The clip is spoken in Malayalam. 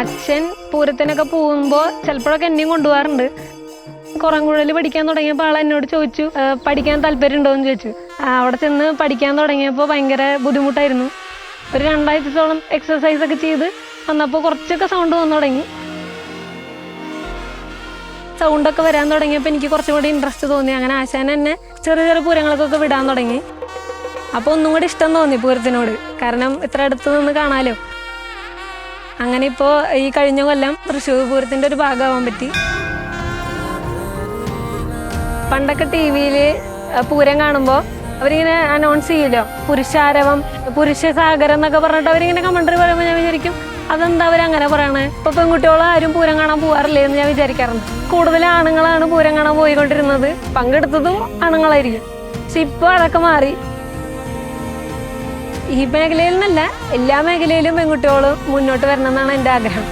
അച്ഛൻ പൂരത്തിനൊക്കെ പോകുമ്പോൾ ചിലപ്പോഴൊക്കെ എന്നെയും കൊണ്ടുപോകാറുണ്ട്. കുറങ്കുഴൽ പഠിക്കാൻ തുടങ്ങിയപ്പോൾ ആൾ എന്നോട് ചോദിച്ചു പഠിക്കാൻ താല്പര്യം ഉണ്ടോ എന്ന് ചോദിച്ചു. അവിടെ ചെന്ന് പഠിക്കാൻ തുടങ്ങിയപ്പോൾ ഭയങ്കര ബുദ്ധിമുട്ടായിരുന്നു. ഒരു രണ്ടാഴ്ചത്തോളം എക്സസൈസ് ഒക്കെ ചെയ്ത് വന്നപ്പോൾ കുറച്ചൊക്കെ സൗണ്ട് വന്നു തുടങ്ങി. സൗണ്ടൊക്കെ വരാൻ തുടങ്ങിയപ്പോൾ എനിക്ക് കുറച്ചും കൂടി ഇൻട്രസ്റ്റ് തോന്നി. അങ്ങനെ ആശാൻ എന്നെ ചെറിയ ചെറിയ പൂരങ്ങൾക്കൊക്കെ വിടാൻ തുടങ്ങി. അപ്പോൾ ഒന്നും കൂടി ഇഷ്ടം തോന്നി പൂരത്തിനോട്. കാരണം ഇത്ര അടുത്ത് നിന്ന് കാണാലോ. അങ്ങനെ ഇപ്പോൾ ഈ കഴിഞ്ഞ കൊല്ലം തൃശ്ശൂർ പൂരത്തിന്റെ ഒരു ഭാഗമാവാൻ പറ്റി. പണ്ടൊക്കെ ടി വിയിൽ പൂരം കാണുമ്പോൾ അവരിങ്ങനെ അനൗൺസ് ചെയ്യൂലോ? പുരുഷാരവം പുരുഷ സാഗരം എന്നൊക്കെ പറഞ്ഞിട്ട് അവരിങ്ങനെ കമൻട്രി പറയുമ്പോൾ ഞാൻ വിചാരിക്കും അതെന്താ അവരങ്ങനെ പറയണേ? ഇപ്പോൾ പെൺകുട്ടികൾ ആരും പൂരം കാണാൻ പോകാറില്ലേ എന്ന് ഞാൻ വിചാരിക്കാറുണ്ട്. കൂടുതൽ ആണുങ്ങളാണ് പൂരം കാണാൻ പോയിക്കൊണ്ടിരുന്നത്. പങ്കെടുത്തതും ആണുങ്ങളായിരിക്കും. പക്ഷെ ഇപ്പോൾ അതൊക്കെ മാറി. ഈ മേഖലയിൽ നിന്നല്ല എല്ലാ മേഖലയിലും പെൺകുട്ടികളും മുന്നോട്ട് വരണം എന്നാണ് എന്റെ ആഗ്രഹം.